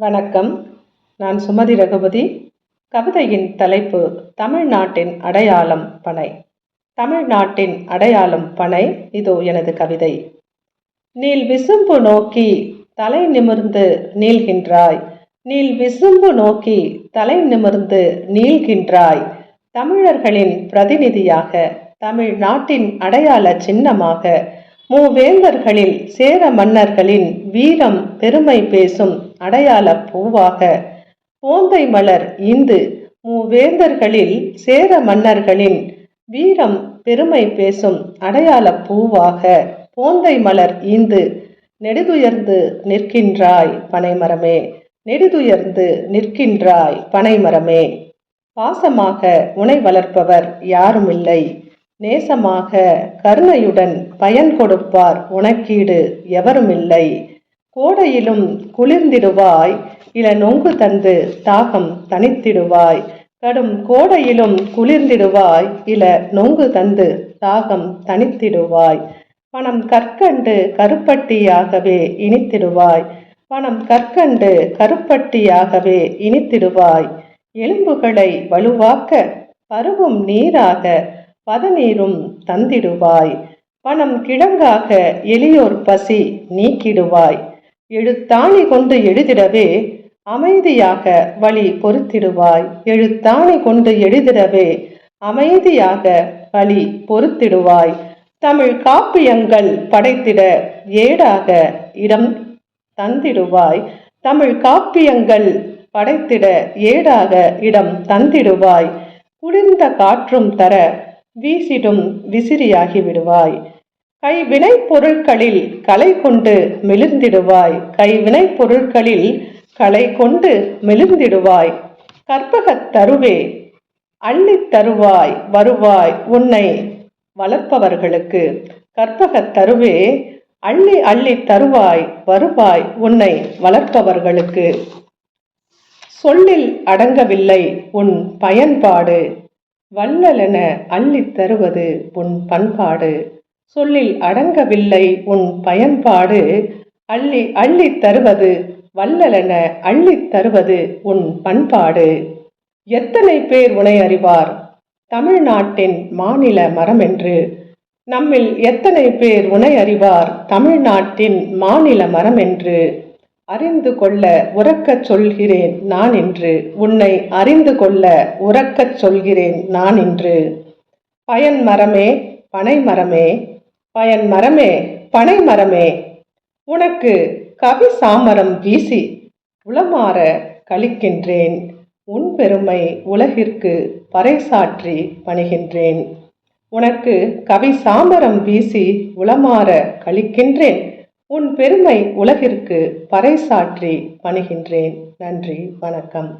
வணக்கம். நான் சுமதி ரகுபதி. கவிதையின் தலைப்பு தமிழ்நாட்டின் அடையாளம் பனை. தமிழ்நாட்டின் அடையாளம் பனை இதோ எனது கவிதை. நீல் விசும்பு நோக்கி தலை நிமிர்ந்து நீள்கின்றாய். நீல் விசும்பு நோக்கி தலை நிமிர்ந்து நீள்கின்றாய். தமிழர்களின் பிரதிநிதியாக தமிழ்நாட்டின் அடையாள சின்னமாக மூவேந்தர்களில் சேர மன்னர்களின் வீரம் பெருமை பேசும் அடையாள பூவாக. போந்தை மலர் இந்து மூவேந்தர்களில் சேர மன்னர்களின் வீரம் பெருமை பேசும் அடையாள பூவாக. போந்தை மலர் ஈந்து நெடுதுயர்ந்து நிற்கின்றாய் பனைமரமே நெடுதுயர்ந்து நிற்கின்றாய் பனைமரமே. பாசமாக உனை வளர்ப்பவர் யாருமில்லை. நேசமாக கருணையுடன் பயன் கொடுப்பார் உனக்கீடு எவருமில்லை. கோடையிலும் குளிர்ந்திடுவாய். இள நொங்கு தந்து தாகம் தனித்திடுவாய் கடும் கோடையிலும் குளிர்ந்திடுவாய். இள நொங்கு தந்து தாகம் தனித்திடுவாய் பணம் கற்கண்டு கருப்பட்டியாகவே இனித்திடுவாய். பணம் கற்கண்டு கருப்பட்டியாகவே இனித்திடுவாய். எலும்புகளை வலுவாக்க பருவும் நீராக பதநீரும் தந்திடுவாய். பணம் கிடங்காக எளியோர் பசி நீக்கிடுவாய். எழுத்தாணி கொண்டு எழுதிடவே அமைதியாக வழி பொறுத்திடுவாய். எழுத்தாணி கொண்டு எழுதிடவே அமைதியாக வழி பொறுத்திடுவாய். தமிழ் காப்பியங்கள் படைத்திட ஏடாக இடம் தந்திடுவாய். தமிழ் காப்பியங்கள் படைத்திட ஏடாக இடம் தந்திடுவாய். குளிர்ந்த காற்றும் தர வீசிடும் விசிறியாகி விடுவாய். கைவினை பொருட்களில் கலை கொண்டு மெலிந்திடுவாய். கைவினை பொருட்களில் கலை கொண்டு மெலிந்திடுவாய். கற்பகத் தருவே அள்ளித் தருவாய் வருவாய் உன்னை வளர்ப்பவர்களுக்கு. கற்பகத் தருவே அள்ளி அள்ளி தருவாய் வருவாய் உன்னை வளர்ப்பவர்களுக்கு. சொல்லில் அடங்கவில்லை உன் பயன்பாடு வள்ளலென அள்ளித் தருவது உன் பண்பாடு. சொல்லில் அடங்கவில்லை உன் பயன்பாடு. அள்ளி அள்ளித் தருவது வள்ளலென அள்ளித் தருவது உன் பண்பாடு. எத்தனை பேர் உனை அறிவார்? தமிழ்நாட்டின் மாநில மரம் என்று நம்மில் எத்தனை பேர் உனை அறிவார்? தமிழ்நாட்டின் மாநில மரம் என்று அறிந்து கொள்ள உறக்கச் சொல்கிறேன் நான் என்று உன்னை அறிந்து கொள்ள உறக்கச் சொல்கிறேன் நான் என்று பயன் மரமே பனை மரமே பயன் மரமே பனை மரமே. உனக்கு கவி சாமரம் வீசி உளமாற கழிக்கின்றேன். உன் பெருமை உலகிற்கு பறைசாற்றி பணிகின்றேன். உனக்கு கவி சாமரம் வீசி உளமாற கழிக்கின்றேன். உன் பெருமை உலகிற்கு பறைசாற்றி பணிகின்றேன். நன்றி வணக்கம்.